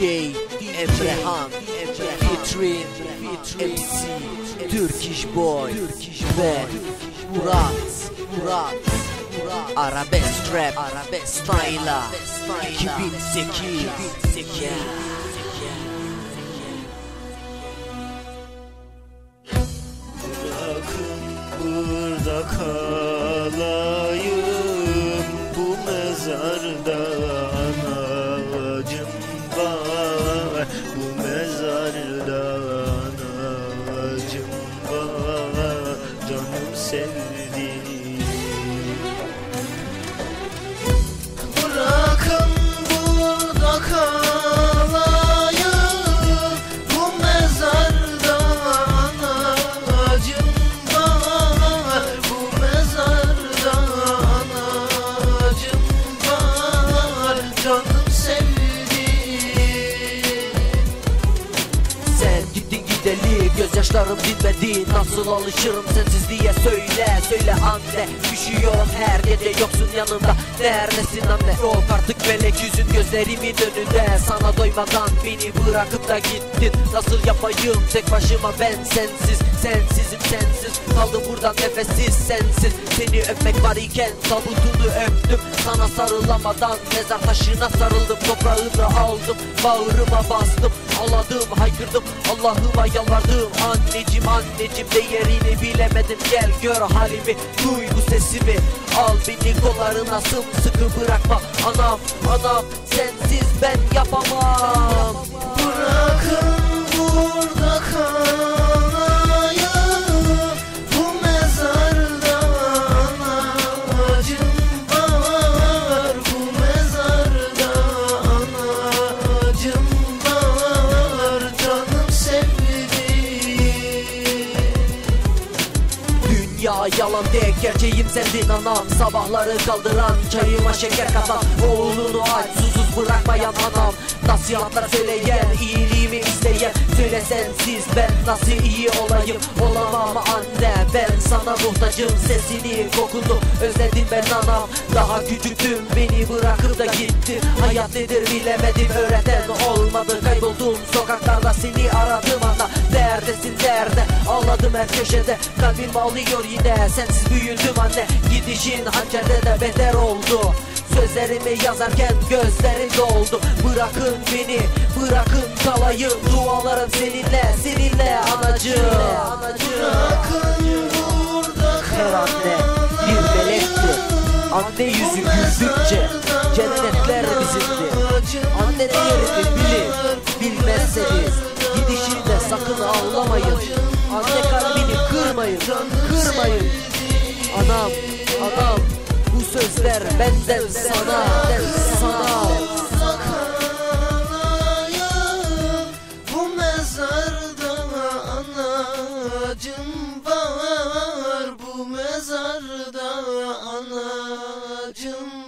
DJ Emrehan Featuring MC Turkish Boy ve Murat Murat Arabesk Rap Arabesk Style'a 2008 Yeah. Bırakın gözyaşlarım dinmedi Nasıl alışırım sensizliğe söyle Söyle anne. Üşüyorum her gece yoksun yanımda Neredesin anne? Yok artık melek yüzün gözlerimin önünde. Sana doymadan beni bırakıp da gittin. Nasıl yapayım tek başıma ben sensiz Sensizim sensiz. Kaldım buradan nefessiz sensiz. Seni öpmek var iken tabutunu öptüm. Sana sarılamadan mezar taşına sarıldım. Toprağını aldım bağrıma bastım Allah'ıma yalvardım. Anneciğim anneciğim değerini bilemedim. Gel gör halimi duy bu sesimi. Al beni kollarına sımsıkı bırakma. Anam anam sensiz ben yapamam Yalan değil gerçeğim sendin anam Sabahları kaldıran çayıma şeker katan Oğlunu aç susuz bırakmayan anam. Nasihatler söyleyen iyiliğimi isteyen Söyle sensiz ben nasıl iyi olayım? Olamam anne ben sana muhtacım. Sesini kokunu özledim ben anam Daha küçüktüm beni bırakıp da gittin Hayat nedir bilemedim öğreten olmadı. Kayboldum sokaklarda seni her köşede. Kalbim ağlıyor yine sensiz büyüdüm anne. Gidişin hançerde de beter oldu. Sözlerimi yazarken gözlerim doldu. Bırakın beni bırakın kalayım. Dualarım seninle seninle anacığım. Bırakın burada Her anne bir melektir Anne yüzü güldükçe cennetler bizimdir Anne değerini bilir bilmezseniz Gidişinde sakın ağlamayın. Anne kalbini Kırmayın. Anam anam Bu sözler benden sana Benden sana. Anacım var bu mezarda anacım